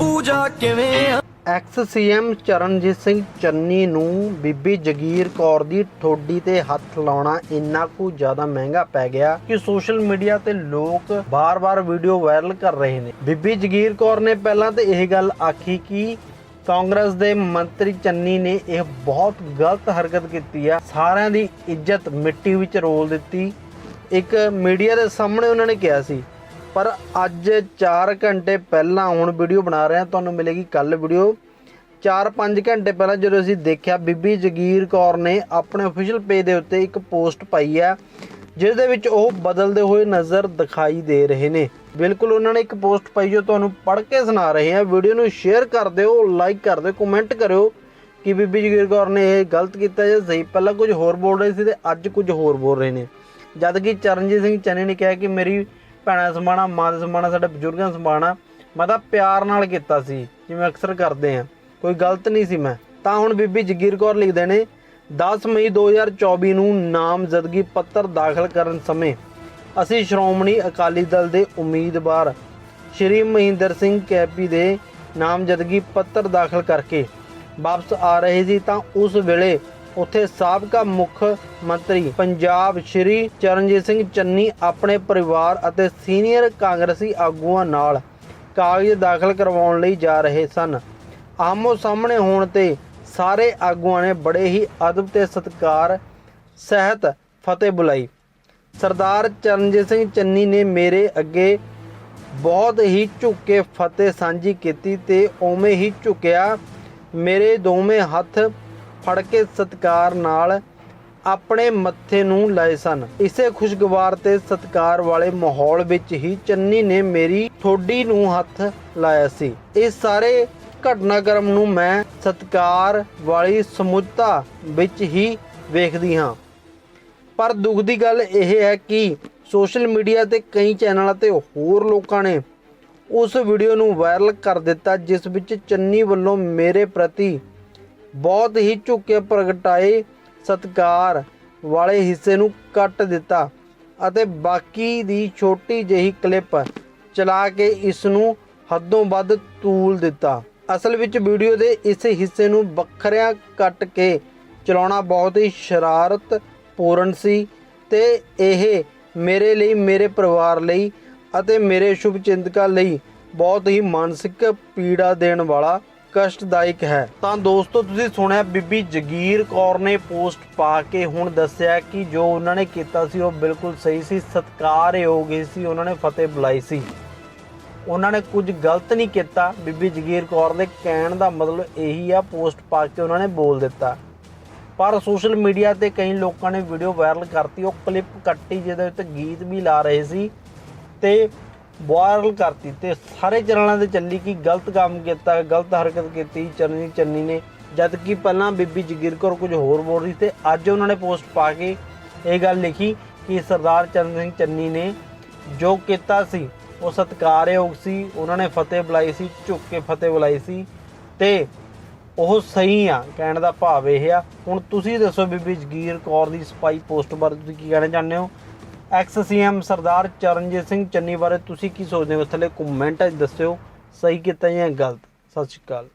ਪੂਜਾ ਕਿਵੇਂ ਆ? Ex CM Charanjit Singh Channi ਨੂੰ ਬੀਬੀ ਜਗੀਰ ਕੌਰ ਦੀ ਠੋਡੀ ਤੇ ਹੱਥ ਲਾਉਣਾ ਇੰਨਾ ਕੁ ਜ਼ਿਆਦਾ ਮਹਿੰਗਾ ਪੈ ਗਿਆ ਕਿ ਸੋਸ਼ਲ ਮੀਡੀਆ ਤੇ ਲੋਕ ਬਾਰ-ਬਾਰ ਵੀਡੀਓ ਵਾਇਰਲ ਕਰ ਰਹੇ ਨੇ। ਬੀਬੀ ਜਗੀਰ ਕੌਰ ਨੇ ਪਹਿਲਾਂ ਤੇ ਇਹ ਗੱਲ ਆਖੀ ਕਿ ਕਾਂਗਰਸ ਦੇ ਮੰਤਰੀ ਚੰਨੀ ਨੇ ਇਹ ਬਹੁਤ ਗਲਤ ਹਰਕਤ ਕੀਤੀ ਆ। ਸਾਰਿਆਂ ਦੀ ਇੱਜ਼ਤ ਮਿੱਟੀ ਵਿੱਚ ਰੋਲ ਦਿੱਤੀ। ਇੱਕ ਮੀਡੀਆ ਦੇ ਸਾਹਮਣੇ ਉਹਨਾਂ ਨੇ ਕਿਹਾ ਸੀ ਪਰ ਅੱਜ 4 ਘੰਟੇ ਪਹਿਲਾਂ ਹੁਣ ਵੀਡੀਓ ਬਣਾ ਰਹੇ ਹਾਂ, ਤੁਹਾਨੂੰ ਮਿਲੇਗੀ ਕੱਲ ਵੀਡੀਓ। 4-5 ਘੰਟੇ ਪਹਿਲਾਂ ਜਦੋਂ ਅਸੀਂ ਦੇਖਿਆ, ਬੀਬੀ ਜਗੀਰ ਕੌਰ ਨੇ ਆਪਣੇ ਅਫੀਸ਼ੀਅਲ ਪੇਜ ਦੇ ਉੱਤੇ ਇੱਕ ਪੋਸਟ ਪਾਈ ਹੈ ਜਿਸ ਦੇ ਵਿੱਚ ਉਹ ਬਦਲਦੇ ਹੋਏ ਨਜ਼ਰ ਦਿਖਾਈ ਦੇ ਰਹੇ ਨੇ। ਬਿਲਕੁਲ ਉਹਨਾਂ ਨੇ ਇੱਕ ਪੋਸਟ ਪਾਈ ਜੋ ਤੁਹਾਨੂੰ ਪੜ੍ਹ ਕੇ ਸੁਣਾ ਰਹੇ ਹਾਂ। ਵੀਡੀਓ ਨੂੰ ਸ਼ੇਅਰ ਕਰ ਦਿਓ ਲਾਈਕ ਕਰ ਦਿਓ ਕਮੈਂਟ ਕਰਿਓ ਕਿ ਬੀਬੀ ਜਗੀਰ ਕੌਰ ਨੇ ਇਹ ਗਲਤ ਕੀਤਾ ਜਾਂ ਸਹੀ। ਪਹਿਲਾਂ ਕੁਝ ਹੋਰ ਬੋਲ ਰਹੇ ਸੀ ਤੇ ਅੱਜ ਕੁਝ ਹੋਰ ਬੋਲ ਰਹੇ ਨੇ। ਜਦ ਕਿ ਚਰਨਜੀਤ ਸਿੰਘ ਚੰਨੀ ਨੇ ਕਿਹਾ ਕਿ ਮੇਰੀ ਭੈਣਾਂ ਸਮਾਣਾ ਮਾਂ ਦੇ ਸਮਾਣਾ ਸਾਡੇ ਬਜ਼ੁਰਗਾਂ ਸਮਾਣਾ ਮੈਂ ਤਾਂ ਪਿਆਰ ਨਾਲ ਕੀਤਾ ਸੀ, ਜਿਵੇਂ ਅਕਸਰ ਕਰਦੇ ਆ। ਕੋਈ ਗਲਤ ਨਹੀਂ ਸੀ ਮੈਂ। ਤਾਂ ਹੁਣ ਬੀਬੀ ਜਗੀਰ ਕੌਰ ਲਿਖਦੇ ਨੇ 10 ਮਈ 2024 ਨੂੰ ਨਾਮਜ਼ਦਗੀ ਪੱਤਰ ਦਾਖਲ ਕਰਨ ਸਮੇਂ ਅਸੀਂ ਸ਼੍ਰੋਮਣੀ ਅਕਾਲੀ ਦਲ ਦੇ ਉਮੀਦਵਾਰ ਸ਼੍ਰੀ ਮਹਿੰਦਰ ਸਿੰਘ ਕੈਪੀ ਦੇ ਨਾਮਜ਼ਦਗੀ ਪੱਤਰ ਦਾਖਲ ਕਰਕੇ ਵਾਪਸ ਆ ਰਹੇ ਸੀ ਤਾਂ ਉਸ ਵੇਲੇ ਉੱਥੇ ਸਾਬਕਾ ਮੁੱਖ ਮੰਤਰੀ ਪੰਜਾਬ ਸ਼੍ਰੀ ਚਰਨਜੀਤ ਸਿੰਘ ਚੰਨੀ, ਆਪਣੇ ਪਰਿਵਾਰ ਅਤੇ ਸੀਨੀਅਰ ਕਾਂਗਰਸੀ ਆਗੂਆਂ ਨਾਲ ਕਾਗਜ਼ ਦਾਖਲ ਕਰਵਾਉਣ ਲਈ ਜਾ ਰਹੇ ਸਨ। ਆਮੋ ਸਾਹਮਣੇ ਹੋਣ ਤੇ ਸਾਰੇ ਆਗੂਆਂ ਨੇ ਬੜੇ ਹੀ ਅਦਬ ਤੇ ਸਤਿਕਾਰ, ਸਹਿਤ ਫਤਿਹ ਬੁਲਾਈ। ਸਰਦਾਰ ਚਰਨਜੀਤ ਸਿੰਘ ਚੰਨੀ ਨੇ ਮੇਰੇ ਅੱਗੇ ਬਹੁਤ ਹੀ ਝੁੱਕ ਕੇ ਫਤਿਹ ਸਾਂਝੀ ਕੀਤੀ ਤੇ ਉਵੇਂ ਹੀ ਝੁਕਿਆ ਮੇਰੇ ਦੋਵੇਂ ਹੱਥ ਫੜ ਕੇ ਸਤਿਕਾਰ ਨਾਲ ਆਪਣੇ ਮੱਥੇ ਨੂੰ ਲਾਏ ਸਨ। ਇਸੇ ਖੁਸ਼ਗਵਾਰ ਤੇ ਸਤਿਕਾਰ ਵਾਲੇ ਮਾਹੌਲ ਵਿੱਚ ਹੀ ਚੰਨੀ ਨੇ ਮੇਰੀ ਠੋਡੀ ਨੂੰ ਹੱਥ ਲਾਇਆ ਸੀ। ਇਹ ਸਾਰੇ ਘਟਨਾਕ੍ਰਮ ਨੂੰ ਮੈਂ ਸਤਿਕਾਰ ਵਾਲੀ ਸਮੁੱਚਤਾ ਵਿੱਚ ਹੀ ਵੇਖਦੀ ਹਾਂ। ਪਰ ਦੁੱਖ ਦੀ ਗੱਲ ਇਹ ਹੈ ਕਿ ਸੋਸ਼ਲ ਮੀਡੀਆ ਤੇ ਕਈ ਚੈਨਲਾਂ ਤੇ ਹੋਰ ਲੋਕਾਂ ਨੇ ਉਸ ਵੀਡੀਓ ਨੂੰ ਵਾਇਰਲ ਕਰ ਦਿੱਤਾ, ਜਿਸ ਵਿੱਚ ਚੰਨੀ ਵੱਲੋਂ ਮੇਰੇ ਪ੍ਰਤੀ ਬਹੁਤ ਹੀ ਝੁਕੇ ਪ੍ਰਗਟਾਏ ਸਤਕਾਰ ਵਾਲੇ ਹਿੱਸੇ ਨੂੰ ਕੱਟ ਦਿੱਤਾ ਅਤੇ ਬਾਕੀ ਦੀ ਛੋਟੀ ਜਿਹੀ ਕਲਿੱਪ ਚਲਾ ਕੇ ਇਸ ਨੂੰ ਹੱਦੋਂ ਵੱਧ ਤੂਲ ਦਿੱਤਾ। ਅਸਲ ਵਿੱਚ ਵੀਡੀਓ ਦੇ ਇਸ ਹਿੱਸੇ ਨੂੰ ਵੱਖਰਿਆਂ ਕੱਟ ਕੇ ਚਲਾਉਣਾ ਬਹੁਤ ਹੀ ਸ਼ਰਾਰਤ ਪੂਰਨ ਸੀ ਤੇ ਇਹ ਮੇਰੇ ਲਈ, ਮੇਰੇ ਪਰਿਵਾਰ ਲਈ ਅਤੇ ਮੇਰੇ ਸ਼ੁਭ ਚਿੰਤਕਾਂ ਲਈ ਬਹੁਤ ਹੀ ਮਾਨਸਿਕ ਪੀੜਾ ਦੇਣ ਵਾਲਾ ਕਸ਼ਟਦਾਇਕ ਹੈ। ਤਾਂ ਦੋਸਤੋ, ਤੁਸੀਂ ਸੁਣਿਆ ਬੀਬੀ ਜਗੀਰ ਕੌਰ ਨੇ ਪੋਸਟ ਪਾ ਕੇ ਹੁਣ ਦੱਸਿਆ ਕਿ ਜੋ ਉਹਨਾਂ ਨੇ ਕੀਤਾ ਸੀ, ਉਹ ਬਿਲਕੁਲ ਸਹੀ ਸੀ, ਸਤਿਕਾਰਯੋਗ ਹੀ ਸੀ, ਉਹਨਾਂ ਨੇ ਫਤਿਹ ਬੁਲਾਈ ਸੀ। ਉਹਨਾਂ ਨੇ ਕੁਝ ਗਲਤ ਨਹੀਂ ਕੀਤਾ। ਬੀਬੀ ਜਗੀਰ ਕੌਰ ਦੇ ਕਹਿਣ ਦਾ ਮਤਲਬ ਇਹੀ ਆ, ਪੋਸਟ ਪਾ ਕੇ ਉਹਨਾਂ ਨੇ ਬੋਲ ਦਿੱਤਾ। ਪਰ ਸੋਸ਼ਲ ਮੀਡੀਆ ਤੇ ਕਈ ਲੋਕਾਂ ਨੇ ਵੀਡੀਓ ਵਾਇਰਲ ਕਰਤੀ, ਉਹ ਕਲਿੱਪ ਕੱਟੀ ਜਿਹਦੇ ਉੱਤੇ ਗੀਤ ਵੀ ਲਾ ਰਹੇ ਸੀ ਤੇ ਵਾਇਰਲ ਕਰਤੀ ਤੇ ਸਾਰੇ ਚੈਨਲਾਂ ਤੇ ਚੱਲੀ ਕਿ ਗਲਤ ਕੰਮ ਕੀਤਾ, ਗਲਤ ਹਰਕਤ ਕੀਤੀ ਚੰਨੀ ਚੰਨੀ ਨੇ। ਜਦ ਕਿ ਪਹਿਲਾਂ ਬੀਬੀ ਜਗੀਰ ਕੌਰ ਕੁਝ ਹੋਰ ਬੋਲ ਰਹੀ ਤੇ ਅੱਜ ਉਹਨਾਂ ਨੇ ਪੋਸਟ ਪਾ ਕੇ ਇਹ ਗੱਲ ਲਿਖੀ ਕਿ ਸਰਦਾਰ ਚਰਨ ਸਿੰਘ ਚੰਨੀ ਨੇ ਜੋ ਕੀਤਾ ਸੀ, ਉਹ ਸਤਿਕਾਰਯੋਗ ਸੀ, ਉਹਨਾਂ ਨੇ ਫਤਿਹ ਬੁਲਾਈ ਸੀ, ਝੁੱਕ ਕੇ ਫਤਿਹ ਬੁਲਾਈ ਸੀ ਤੇ ਉਹ ਸਹੀ ਆ, ਕਹਿਣ ਦਾ ਭਾਵ ਇਹ ਆ। ਹੁਣ ਤੁਸੀਂ ਦੱਸੋ ਬੀਬੀ ਜਗੀਰ ਕੌਰ ਦੀ ਸਪਾਈ ਪੋਸਟ ਬਾਰੇ ਤੁਸੀਂ ਕੀ ਕਹਿਣਾ ਚਾਹੁੰਦੇ ਹੋ? ਐਕਸ ਸੀਐਮ ਸਰਦਾਰ ਚਰਨਜੀਤ ਸਿੰਘ ਚੰਨੀ ਬਾਰੇ ਤੁਸੀਂ ਕੀ ਸੋਚਦੇ ਹੋ? ਥੱਲੇ ਕਮੈਂਟ 'ਚ ਦੱਸਿਓ। ਸਹੀ ਕੀਤਾ ਜਾਂ ਗਲਤ? ਸਤਿ ਸ਼੍ਰੀ ਅਕਾਲ।